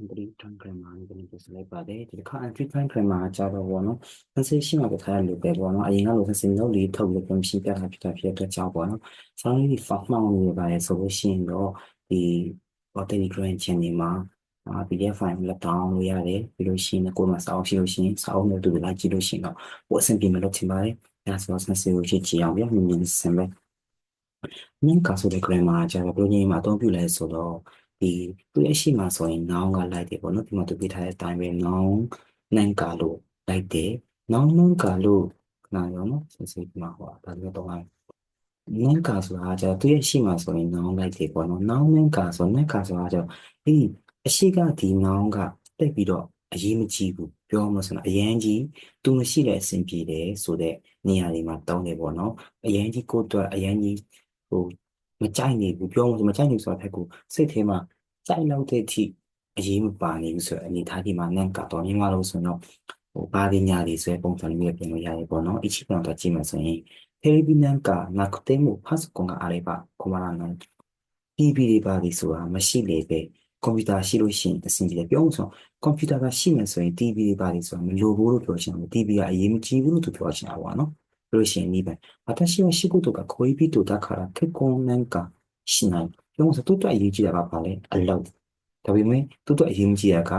entry time grammar ကိုပြန်ပြလိုက်ပါတယ်ဒီတစ်ခါ entry time grammar ကြတော့ဘောနော် translation မှာပြထားတဲ့လိုပဲဘောနော်အရင်ကလို translation လုပ်လေးထုတ်လို့ပြန်ရှင်းပြတာဖြစ်တာဖြစ်တဲ့အတွက်ကြောင့်ဘောနော်ဆောင်းလေး form မှောင်းနေပါတယ်ဆိုလို့ရှိရင်တော့ဒီ Telegram channel မှာ PDF file လက်တောင်းလို့ရတယ်ပြီးလို့ရှိရင်ကိုယ်မှာစာအုပ်ရှိလို့ရှိရင်စာအုပ်နဲ့တူလိုက်ကြည့်လို့ရှိရင်တော့ဟိုအဆင်ပြေမလို့ထင်ပါတယ်အဲဆိုတော့ translation ကိုကြည့်ကြည့်အောင်ပြမြင်မြင်စံပဲနင်းကဆိုတဲ့ grammar ကျတော့ဘယ်လိုနည်းမှာအသုံးပြုလဲဆိုတော့ ဒီသူရဲ့ရှိမှာဆိုရင် noun ကလိုက်တယ်ပေါ့နော်ဒီမှာသူပြထားတဲ့အတိုင်းပဲ noun နန်ကာလို့လိုက်တယ် noun နန်ကာလို့နာရောနော်ဆက်စစ်မှာဟောဒါလည်းတော့နန်ကာဆိုတာကျတော့သူရဲ့ရှိမှာဆိုရင် noun လိုက်တယ်ပေါ့နော် noun နန်ကာဆိုနန်ကာဆိုတာကျတော့ဒီအရှိကဒီ noun ကတက်ပြီးတော့အရေးမကြီးဘူးပြောမှဆိုတော့အရန်ကြီးသူမရှိတဲ့အဆင်ပြေတယ်ဆိုတဲ့နေရာတွေမှာတောင်းတယ်ပေါ့နော်အရန်ကြီးကိုအတွက်အရန်ကြီးဟို မကြိုက်နေဘူးပြောလို့မကြိုက်နေဆိုတာဖက်ကိုစိတ်ထဲမှာကြိုက်လောက်တဲ့အထိအရေးမပါနေဘူးဆိုတော့အနေထားဒီမှာနန့်ကတော့မြန်မာလိုဆိုတော့ဟိုဘာတွေညာတွေဆိုတဲ့ပုံစံမျိုးပြင်လို့ရတယ်ပေါ့နော်အချီပြန်တော့ကြည့်မှဆိုရင် Peruvian ကနာကတဲမှုဖတ်စကွန်ကအားလေးပါကွန်မရာနော် PB တွေပါလေဆိုတာမရှိလေပဲကွန်ပျူတာရှိလို့ရှိရင်အဆင်ပြေတယ်ပြောလို့ဆိုကွန်ပျူတာကရှိမှဆိုရင် TV တွေပါလေဆိုတာမလိုဘူးလို့ပြောချင်တယ် TV ကအရေးမကြီးဘူးလို့သူပြောချင်တာပေါ့နော် လို့ရှိရင်2番。私は仕事が恋人だから結婚なんかしない。でもさ、တူတူအရေးကြီးတာကဘာလဲအလုပ်ဒါပေမဲ့တူတူအရေးကြီးတာက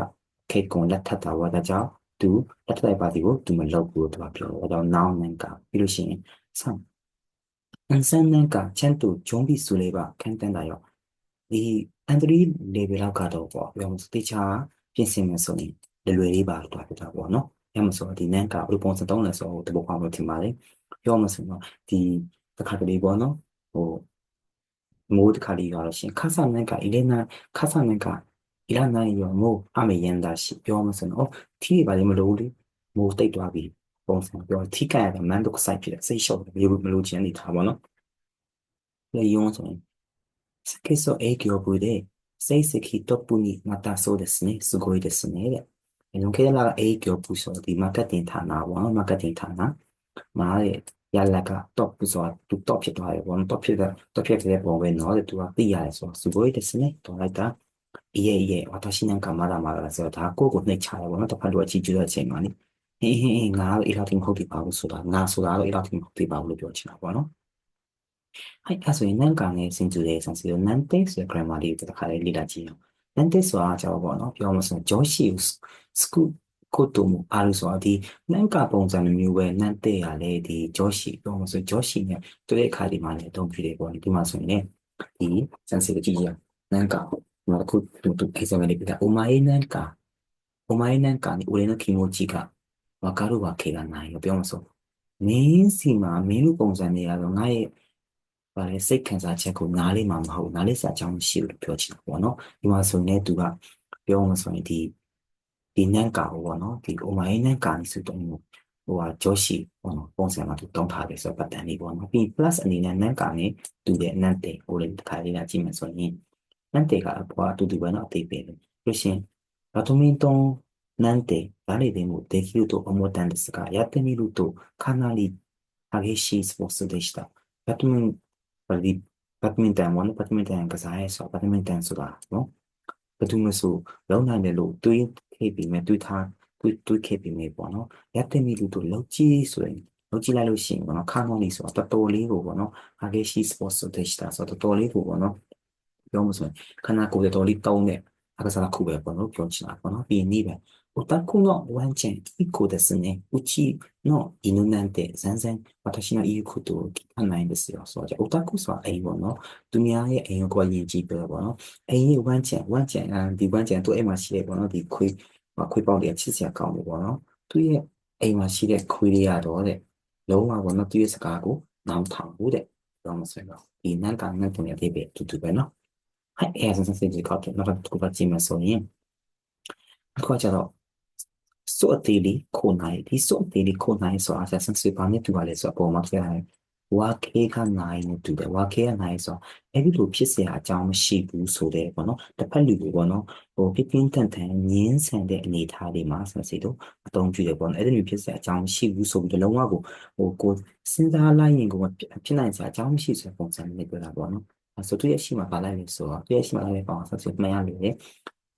ခေကွန်လက်ထပ်တာဝါဒါကြောင့်သူလက်ထပ်တဲ့ပါတီကိုသူမလုပ်ဘူးသူကပြောတယ်ဒါကြောင့် now နန်ကပြီးလို့ရှိရင်ဆမ်အန်ဆန်နန်ကချန်တူဂျုံဘီဆူလေးပါခန်းတန်းတာရောဒီအန်ဒရီလေဗယ်လောက်ကတော့ပေါ့ပြောမစတေချာပြင်ဆင်မယ်ဆိုရင်လွယ်လွယ်လေးပါတော့ပြတာပေါ့နော် ရမဆိုဒီနန်ကဘယ်လိုပုံစံသုံးလဲဆိုတော့တဘောပေါင်းလို့ထင်ပါတယ်ပြောမှဆိုတော့ဒီတစ်ခါတလေပေါ့နော်ဟိုမိုးတစ်ခါလေးရတော့ရှင်ခါဆာနန်က伊レナခါဆာနန်ကいらないよもう雨止んだしပြောမှဆိုတော့ထီးပါလေမလို့လေမိုးတိတ်သွားပြီပုံစံပြောထိကြရတာမန်ဒုကဆိုင်ဖြစ်တယ်စိတ်ရှော့တယ်မလို့ချင်နေထားပါတော့လေယုံဆိုရင်စကေဆိုအေကီယိုဘူဒေစိတ်စကီတော့ပူနီမတာဆိုですねすごいですねတဲ့။ Entonces queda la E que puso de marketing tana, bueno, marketing tana, madre, ya la que top puso, tu top ya todavía, bueno, top ya, top ya que le pongo, no, de tu pilla eso, si voy de cine, toda esta, y y y, watashi nan ka mara mara so ta ko ko ne cha ya, bueno, tapando a chichu de chen, mani. ဟေးဟေးငါတော့အဲ့လောက်တင်ဟုတ်ပြီပါဘူးဆိုတာငါဆိုတာတော့အဲ့လောက်တင်ဟုတ်ပြီပါဘူးလို့ပြောချင်တာပေါ့နော်။ဟုတ်အဲဆိုရင်နန်ကံနဲ့စင်ကျူတဲ့ဆန်စီကိုနန်တဲ့ဆိုတဲ့ grammar လေးတစ်ခါလေးလေ့လာကြည့်အောင်။ なんて、そう、あ、じゃあ、ဘောနော်ပြောမှဆို上司をစくこともあるဆိုဒီなんかပုံစံမျိုးပဲနန်းတဲ့ရလေဒီကြောရှိပြောမှဆိုကြောရှိနဲ့တွေ့တဲ့အခါဒီမှာလည်းအသုံးပြုတယ်ပေါ့ဒီမှာဆိုရင်လည်းဒီစံစစ်ကြည့်ရなんかまあ、く、と、えさめでお前なんか、お前なんかに俺の気持ちがわかるわけがないよ。ပြောမှဆိုမင်းစီမှာမင်းတို့ပုံစံတွေကတော့ငါရဲ့ ဗာလေစိတ်ခံစားချက်ကိုနားလေးမှမဟုတ်နားလေးစာကြောင်းမရှိဘူးလို့ပြောချင်တာပေါ့နော်ဒီမှာဆိုရင်သူကပြောမှဆိုရင်ဒီဒီနန်းကာပေါ့နော်ဒီ အိုမိုင်းနန်းကာနေဆိုတော့ဟိုဟာဂျောရှိပေါ့နော်ပုံစံမှာသူတောင်းထားတယ်ဆိုတော့ပတ်တန်လေးပေါ့နော်ပြီး plus အနေနဲ့နန်းကာနေတူတဲ့နန်းတဲ့ဟိုလေးတစ်ခါလေးလာကြည့်မယ်ဆိုရင်နန်းတဲ့ကအပေါ်အတူတူပဲနော်အသေးပဲလို့ရှင်バドミントンなんて誰でもできると思ったんですが、やってみるとかなり激しいスポーツでした。バドミン ဒီဘတ်မင်တန်ဝမ်ဘတ်မင်တန်ကစားရဲဆိုဘတ်မင်တန်ဆိုတာနော်ဘယ်သူမဆိုလုံးနိုင်တယ်လို့တွေးခဲ့ပြီးမယ်တွေးထားတွေးတွေးခဲ့ပြီးမယ်ပေါ့နော်ရက်တင်မီလူတို့လောက်ကြီးဆိုရင်လောက်ကြီးလိုက်လို့ရှိရင်ပေါ့နော်ခါမောင်းလေးဆိုတာတော်တော်လေးကိုပေါ့နော်ဟာဂေရှိစပေါ့ဆိုတဲ့စတာဆိုတော်တော်လေးကိုပေါ့နော်ပြောမှဆိုရင်ခဏကိုယ်တော်လေးတောင်းတဲ့အခါစားခုပဲပေါ့နော်ပြောချင်တာပေါ့နော်ပြီးနေပဲ オのワンちゃん一個ですね、うちの犬なんて全然私の言うことを聞かないんですよ。そうじゃ、オタクは英語の、ドミアや英語は日本語の、英語ワンちゃん、ワンちゃん、ィワンちゃんとエマシレゴの、ィクイ、まあ、クイパオリア、チスやカオモボの、といエ、エマシレ、クイリアドで、ローマ語のというスカーゴ、ナウタン語で、ローマスレゴ。いい、なんか、なんとね、デベ、トゥトゥベの。はい、エア先生、時間、なゥか、特別今そうに。こちらの、 စွတ်အသေးလေးခိုနိုင်ဒီစွတ်အသေးလေးခိုနိုင်ဆိုတာဆက်ဆံစပါနဲ့တူပါလေဆိုတော့ပုံမှာပြရတယ်ဝါခေကနိုင်နဲ့တူတယ်ဝါခေကနိုင်ဆိုအဲ့ဒီလိုဖြစ်เสียအကြောင်းမရှိဘူးဆိုတဲ့ပေါ့နော်တစ်ဖက်လူကိုပေါ့နော်ဟိုပြပြင်းထန်ထန်ငင်းဆန်တဲ့အနေအထားတွေမှာဆက်စီတော့အသုံးပြုတယ်ပေါ့နော်အဲ့ဒီလိုဖြစ်เสียအကြောင်းမရှိဘူးဆိုပြီးလုံးဝကိုဟိုကိုစဉ်းစားလိုက်ရင်ကိုဖြစ်နိုင်စရာအကြောင်းမရှိဆိုတဲ့ပုံစံမျိုးပြောတာပေါ့နော်ဆိုသူရဲ့ရှိမှာပါလိုက်လို့ဆိုတော့သူရဲ့ရှိမှာလည်းပေါ့ဆက်စီမှန်ရလို့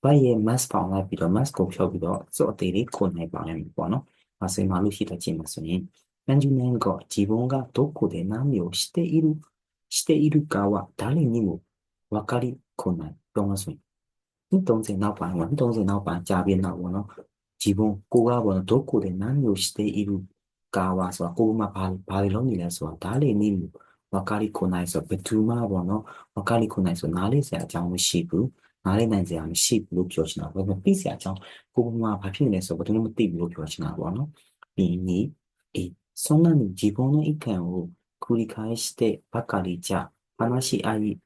Valle más para un rápido, más copió video, so te iré con el para el bueno, hace mal usted a chima suni. 何十年後、自分がどこで何をしている、しているかは誰にも分かりこない。懂吗？所以，你懂得 now 版，我们懂得 now 版，加边那我呢？自分、こがはどこで何をしているかは、そう、こまパ、パリロニラスう、誰にも分かりこないそう、ベトゥマーボの分かりこないそう、なれせやちゃシブ。နားလေးနိုင်စရာမရှိဘူးလို့ပြောချင်တာပေါ့။ပြီးစရာအကြောင်းကိုကမှဘာဖြစ်နေလဲဆိုဘယ်သူမှမသိဘူးလို့ပြောချင်တာပေါ့နော်။ဒီနည်းအေးそんなに自分の意見を繰り返してばかりじゃ、話し合い、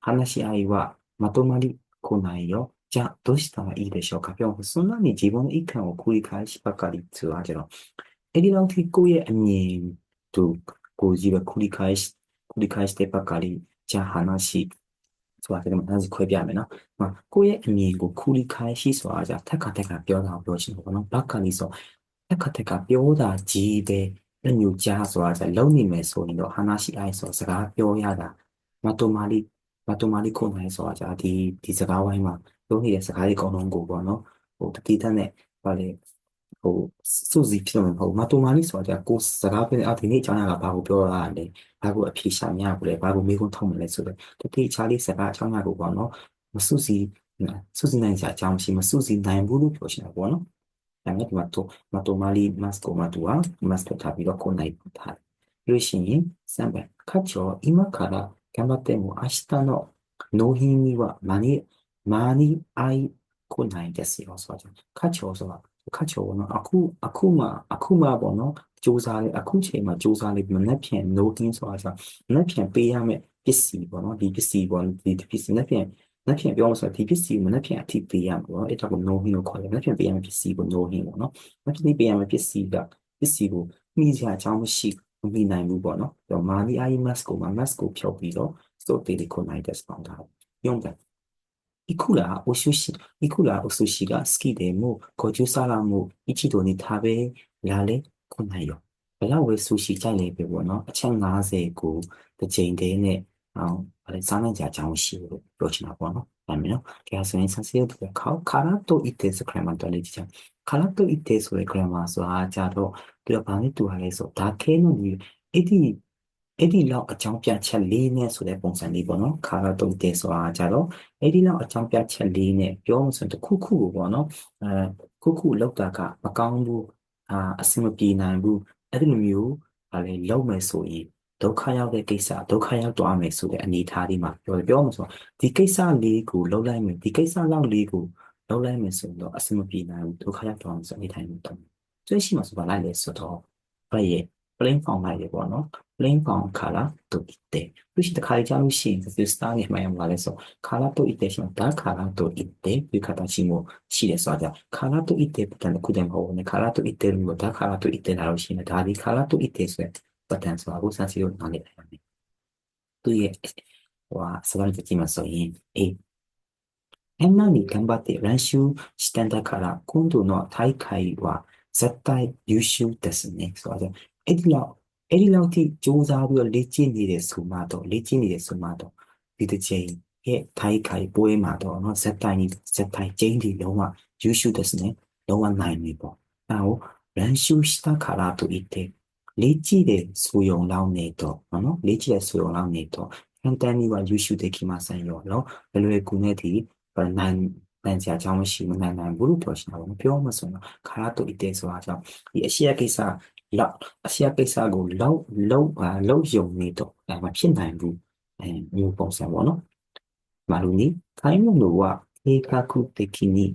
話し合いはまとまりこないよ。じゃあ、どうしたらいいでしょうかပြောそんなに自分の意見を繰り返しばかりっていうわけတော့အဲဒီလောက်ထိကိုယ့်ရဲ့အမြင်တို့ကိုကြီးပဲ繰り返し繰り返してばかりじゃあ話 ဆိုတာဒီမှာနှမ်းစီခွဲပြမယ်နော်။ဟိုကိုယ့်ရဲ့အမြင်ကိုခူလီခိုင်ရှိဆိုတာကြာထက်ခါထက်ခါပြောတာကိုပြောရှင်ပေါ့နော်။ဘက်ကလီဆိုထက်ခါထက်ခါပြောတာကြီးတယ်အညူကြားဆိုတာကြာလုံနေမယ်ဆိုရင်တော့ဟာနာရှိအိုင်ဆိုစကားပြောရတာမတိုမာလီမတိုမာလီခုန်နိုင်ဆိုတာကြာဒီဒီစကားဝိုင်းမှာလုံးနေတဲ့စကားတွေအကုန်လုံးကိုပေါ့နော်။ဟိုတတိတတ်နဲ့ဘာလဲ ဟိုစုစည်းဖြစ်မှာမဟုတ်မတော်မာလီဆိုတာじゃကိုစကားပြောအဒီနေ့အကြောင်းအရာကဘာကိုပြောရလဲဘာကိုအဖြေရှာမြကိုလဲဘာကိုမေးခွန်းထုတ်မလဲဆိုတော့တတိချားလေးစကားအကြောင်းအရာကိုပေါ့နော်မစုစည်းစုစည်းနိုင်စရာအကြောင်းရှိမစုစည်းနိုင်ဘူးလို့ပြောချင်တာပေါ့နော်ဒါနဲ့ဒီမှာတော့မတော်မာလီမတ်ကိုမတူအောင်မတ်ထားပြီးတော့ကိုနိုင်ထားလို့ရှိရင်စံပဲခတ်ချော今から頑張っても明日の納品には間に間に合いこないですよဆိုတော့ခတ်ချောဆိုတာ ခတ်ချောနော်အခုအခုမှအခုမှပေါ့နော်စူးစမ်းလေအခုချိန်မှာစူးစမ်းလေမနှက်ဖြန် no in ဆိုတာဆိုမနှက်ဖြန်ပေးရမယ်ပစ္စည်းပေါ့နော်ဒီပစ္စည်းပေါ့ဒီပစ္စည်းနှက်ဖြန်လက်ဖြင့်ပြောလို့ဆိုဒီပစ္စည်းကိုလက်ဖြင့်အထိပေးရမှာပေါ့အဲ့ဒါကို no hin ကိုခေါ်တယ်လက်ဖြင့်ပေးရမယ့်ပစ္စည်းကို no hin ပေါ့နော်လက်ဖြင့်ပေးရမယ့်ပစ္စည်းကပစ္စည်းကိုမိစရာအကြောင်းမရှိမမိနိုင်ဘူးပေါ့နော်အဲ့တော့မာနီအိုင်မတ်ကို mask ကိုဖြုတ်ပြီးတော့ store တေးလေးကိုနိုင်တဲ့ spawn ထား用的いくらお寿司、いくらお寿司が好きでも、50皿も一度に食べられこないよ。ဘယ်လောက်ပဲဆူရှီကြိုက်လဲပဲပေါ့နော်အချက်50ကိုတစ်ချိန်တည်းနဲ့အောင်ဘာလဲစားနိုင်ကြအကြောင်းရှိလို့ပြောချင်တာပေါ့နော်ဒါမျိုးနော်ဒါဆိုရင်ဆန်စီယတို့ခါခါရတိုအစ်တဲ့စခရမန်တော်လေးကြည့်ခါရတိုအစ်တဲ့ဆိုတဲ့ grammar ဆိုတာကြတော့သူကဘာနဲ့တူရလဲဆိုဒါခဲလို့ဒီအဲ့ဒီ အဲ့ဒီလောက်အကြောင်းပြချက်လေးနဲ့ဆိုတဲ့ပုံစံလေးပေါ့နော်ခါရတုတ်တယ်ဆိုတာကြတော့အဲ့ဒီလောက်အကြောင်းပြချက်လေးနဲ့ပြောမှဆိုတခုခုကိုပေါ့နော်အဲခုခုလောက်တာကမကောင်းဘူးအာအဆင်မပြေနိုင်ဘူးအဲ့ဒီလိုမျိုးဟာလေလောက်မယ်ဆိုရင်ဒုက္ခရောက်တဲ့ကိစ္စဒုက္ခရောက်သွားမယ်ဆိုတဲ့အနေအထားဒီမှာပြောတယ်ပြောမှဆိုဒီကိစ္စလေးကိုလောက်လိုက်မယ်ဒီကိစ္စလောက်လေးကိုလောက်လိုက်မယ်ဆိုတော့အဆင်မပြေနိုင်ဘူးဒုက္ခရောက်သွားမယ်ဆိုအနေထိုင်မှုတော့တွေ့ရှိမှဆိုပါလိုက်လေဆိုတော့ဘယ်ရဲ့ プレインフォンマイでボー、レインフォンからと言って、そして書いちゃうし、そしてスターに迷われそう。からと言ってしまったからと言って、という形もしですわ。じゃあ、からと言って、またね、が多いね、からと言ってるんだからと言ってなるし、ね、だりからと言って、そうやって、バタンスはごさせようなんでだよね。と言え、は、すがりときますわ、いえ。変なに頑張って練習してんだから、今度の大会は、絶対優秀ですね。そうだ。 အဲ့ဒီလောက်အဲ့ဒီလောက်ထိစူးစမ်းပြီးတော့လေ့ကျင့်နေတဲ့ဆိုမှတော့လေ့ကျင့်နေတဲ့ဆိုမှတော့ဒီတစ်ချိန်ရဲ့ထိုင်ခိုင်ပွဲမှာတော့เนาะဇက်တိုင်းဇက်တိုင်းကျင်းဒီလုံးဝ優秀ですねလုံးဝနိုင်ပြီပေါ့အဲဟို練習したからといってလေ့ကျင့်တဲ့ဆိုရုံလောက်နေတော့เนาะလေ့ကျင့်တဲ့ဆိုရုံလောက်နေတော့簡単には優秀できませんよเนาะဘယ်လိုကူနဲ့ဒီနိုင်နိုင်ကြအကြောင်းမရှိမနိုင်နိုင်ဘူးလို့ပြောချင်တာပေါ့ပြောမှဆိုရင်ခါရတူအတဲဆိုတာကြောင့်ဒီအရှိယကိစ္စ လောက်အရှိယကိစ္စကိုလောက်လောက်လောက်ယုံနေတော့ဒါမဖြစ်နိုင်ဘူးအဲမျိုးပုံစံပေါ့နော်မာလူနီခိုင်းမလို့ကဧကကုတကိနီ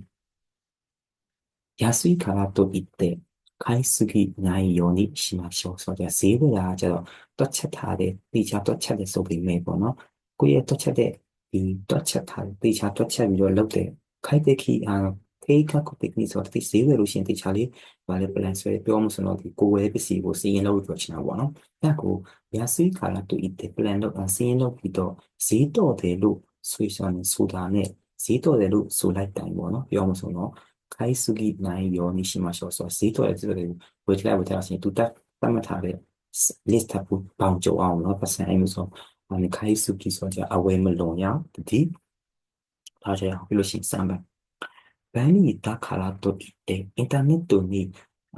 安いからといって買いすぎないようにしましょう。ဆိုတော့ဈေးဝယ်တာကျတော့တွက်ချက်ထားတဲ့တိကျတွက်ချက်တဲ့ဆိုပေမဲ့ပေါ့နော်။ကိုယ့်ရဲ့တွက်ချက်တဲ့ဒီတွက်ချက်ထားတိကျတွက်ချက်ပြီးတော့လုပ်တဲ့ခိုက်တဲ့ခီအာ data technique ဆိုတော့ဒီဈေးဝယ်လို့ရှိရင်တေချာလေးဗာလဲ plan ဆွဲပြောမှုဆိုတော့ဒီကိုယ်ဝယ်ပစ္စည်းကိုစီရင်လုပ်ပြီးတော့ချင်တာပေါ့နော်ဒါကိုရဆွေးခါလာတူဤ plan လုပ်အောင်စီရင်လုပ်ပြီးတော့ဈေးတော့တယ်လို့ဆွေးဆောင်ဆိုတာနဲ့ဈေးတော့တယ်လို့ဆိုလိုက်တိုင်းပေါ့နော်ပြောမှုဆိုတော့ kaisugi nai yo ni shimashou ဆိုတော့ဈေးတော့တယ်ဆိုတော့ဝယ်လိုက်ဝယ်ထားရင်သူတက်သတ်မှတ်ထားတဲ့ list ပူပေါင်းကြအောင်နော် percent အဲ့လိုဆိုအဲ့ kaisugi ဆိုတော့အဝယ်မလွန်ရတတိဒါကြောင့်ပြီးလို့ရှိရင်စမ်းပါ ဘန်နီဒါခါလာတော့တဲ့အင်တာနက်တုန်นี่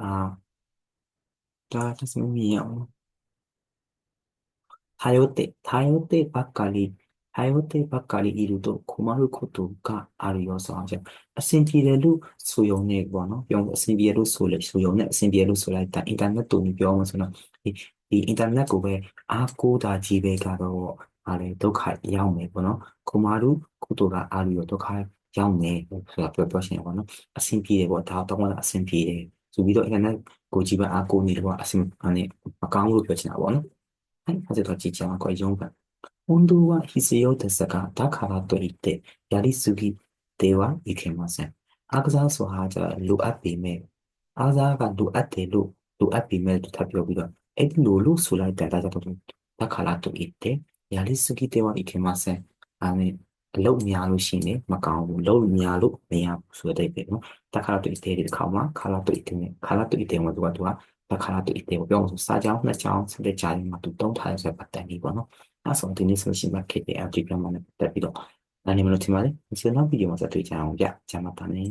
အာဒါသစမီရအောင် 頼って、頼ってばっかり、頼ってばっかりいると困ることがあるよဆိုအောင်ချက်အဆင်ပြေတယ်လို့ဆိုရုံနဲ့ပေါ့နော်ပြောအဆင်ပြေလို့ဆိုလေဆိုရုံနဲ့အဆင်ပြေလို့ဆိုလိုက်တာအင်တာနက်တုံပြောမှဆိုတော့ဒီဒီအင်တာနက်ကိုပဲအားကိုးတာကြီးပဲကတော့ဟာလေဒုက္ခရောက်မယ်ပေါ့နော်ခုမာရုကုတုကအာရုံဒုက္ခ ရောက်နေဆိုတာပြောပြောရှင်ပေါ့နော်အဆင်ပြေတယ်ပေါ့ဒါတော့အဆင်ပြေတယ်ဆိုပြီးတော့အင်တာနက်ကိုကြည့်ပါအားကိုးနေတယ်ပေါ့အဆင်အနေမကောင်းလို့ပြောချင်တာပေါ့နော်はい、風とちちゃんはこれ4番。運動は必要ですが、だからといってやりすぎてはいけません。အားကစားဆိုဟာじゃလိုအပ်ပေမဲ့အားစားကလိုအပ်တယ်လို့လိုအပ်ပေမဲ့ထပ်ပြောပြီးတော့အဲ့ဒီလိုလို့ဆိုလိုက်တဲ့ဒါကြောင့်だからといってやりすぎてはいけません。あの အလုပ်များလို့ရှိရင်မကောင်းဘူးလုပ်များလို့မရဘူးဆိုတဲ့ပဲနော်တခါတွေ့တဲ့ဒီခါမှာခါလာတွေ့တယ်ခါလာတွေ့တယ်မှာသူကသူကတခါလာတွေ့တယ်ပြောလို့စာကြောင်းနှစ်ကြောင်းဆက်တဲ့ကြားထဲမှာသူတုံးထားရဆိုပတ်တန်ပြီးပေါ့နော်အဲဆိုဒီနေ့ဆိုရှင်မှာ KPI အကြည့်ပြမှာနဲ့တက်ပြီးတော့ဒါနေမလို့ထင်ပါတယ်ဒီနောက်ဗီဒီယိုမှာဆက်တွေ့ကြအောင်ဗျကျမ်းပါပါမယ်